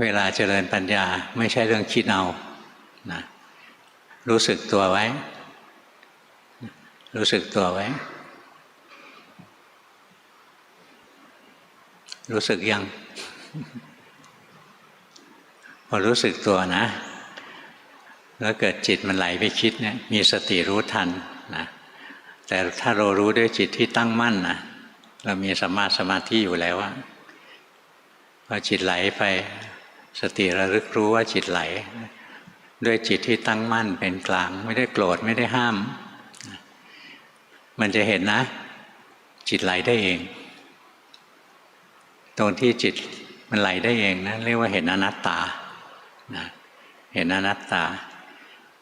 เวลาเจริญปัญญาไม่ใช่เรื่องคิดเอานะรู้สึกตัวไว้ รู้สึกตัวไว้ รู้สึกยัง พอรู้สึกตัวนะ แล้วเกิดจิตมันไหลไปคิดเนี่ยมีสติรู้ทันนะแต่ถ้าเรารู้ด้วยจิตที่ตั้งมั่นนะเรามีสมมาสมาธิอยู่แล้วอะพอจิตไหลไป สติระลึกรู้ว่าจิตไหล ด้วยจิตที่ตั้งมั่นเป็นกลาง ไม่ได้โกรธไม่ได้ห้าม มันจะเห็นนะ จิตไหลได้เอง ตรงที่จิตมันไหลได้เองนะเรียกว่าเห็นอนัตตานะเห็นอนัตตา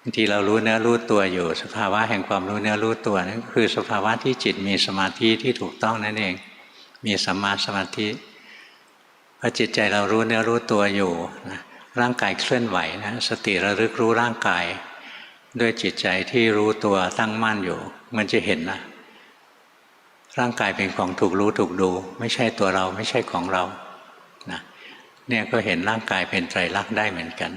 บางทีเรารู้เนื้อรู้ตัวอยู่ สภาวะแห่งความรู้เนื้อรู้ตัวนั่นคือสภาวะที่จิตมีสมาธิที่ถูกต้องนั่นเอง มีสัมมาสมาธิ อจิตใจเรารู้เนื้อรู้ตัวอยู่นะร่างกายเคลื่อนไหวนะสติระลึกรู้ร่างกาย ด้วยจิตใจที่รู้ตัวตั้งมั่นอยู่ มันจะเห็นนะร่างกายเป็นของถูกรู้ถูกดู ไม่ใช่ตัวเราไม่ใช่ของเรานะเนี่ยก็เห็นร่างกายเป็นไตรลักษณ์ได้เหมือนกัน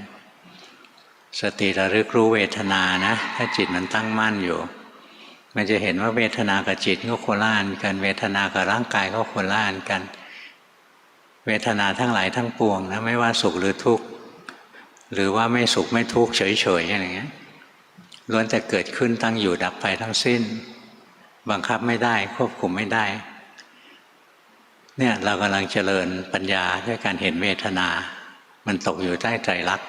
สติระลึกรู้เวทนานะ ถ้าจิตมันตั้งมั่นอยู่ มันจะเห็นว่าเวทนากับจิตก็โคล่านกัน เวทนากับร่างกายก็โคล่านกัน เวทนาทั้งหลายทั้งปวงนะไม่ว่าสุขหรือทุกข์หรือว่าไม่สุขไม่ทุกข์เฉยๆอะไรเงี้ยล้วนแต่เกิดขึ้นตั้งอยู่ดับไปทั้งสิ้น บังคับไม่ได้ควบคุมไม่ได้ เนี่ยเรากำลังเจริญปัญญาด้วยการเห็นเวทนา มันตกอยู่ใต้ใจรัก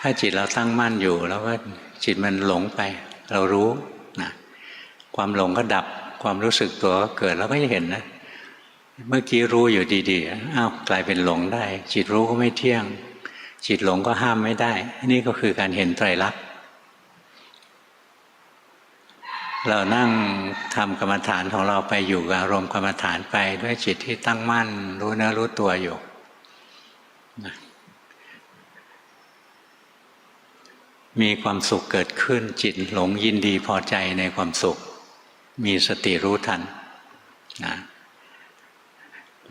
ถ้าจิตเราตั้งมั่นอยู่ แล้วก็จิตมันหลงไป เรารู้นะความหลงก็ดับความรู้สึกตัวก็เกิดแล้วก็จะเห็นนะ เมื่อกี้รู้อยู่ดีๆ อ้าวกลายเป็นหลงได้ จิตรู้ก็ไม่เที่ยง จิตหลงก็ห้ามไม่ได้ นี่ก็คือการเห็นไตรลักษณ์เรานั่งทำกรรมฐานของเราไปอยู่กับอารมณ์กรรมฐานไปด้วยจิตที่ตั้งมั่น รู้เนื้อรู้ตัวอยู่มีความสุขเกิดขึ้นจิตหลงยินดีพอใจในความสุข มีสติรู้ทันนะ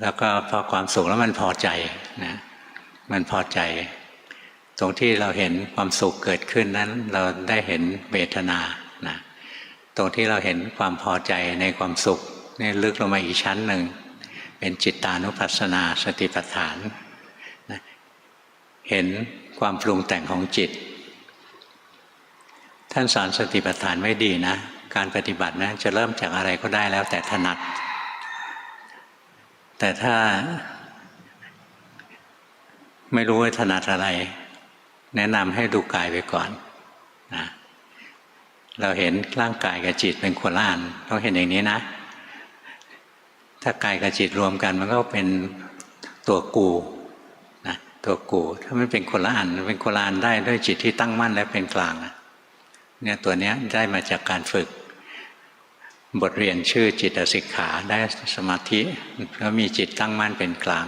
แล้วก็พอความสุขแล้วมันพอใจนะมันพอใจ ตรงที่เราเห็นความสุขเกิดขึ้นนั้น เราได้เห็นเวทนานะตรงที่เราเห็นความพอใจในความสุขนี่ลึกลงมาอีกชั้นหนึ่ง เป็นจิตตานุปัสสนาสติปัฏฐานนะเห็นความปรุงแต่งของจิต ท่านสอนสติปัฏฐานไว้ดีนะ การปฏิบัตินะจะเริ่มจากอะไรก็ได้แล้วแต่ถนัด แต่ถ้าไม่รู้ว่าถนัดอะไร แนะนำให้ดูกายไปก่อนนะเราเห็นร่างกายกับจิตเป็นคนละอันเราเห็นอย่างนี้นะ ถ้ากายกับจิตรวมกันมันก็เป็นตัวกูนะตัวกู ถ้ามันเป็นคนละอันเป็นคนละอันได้ด้วยจิตที่ตั้งมั่นและเป็นกลางนะเนี่ยตัวเนี้ยได้มาจากการฝึก บทเรียนชื่อจิตสิกขาได้สมาธิแล้วมีจิตตั้งมั่นเป็นกลาง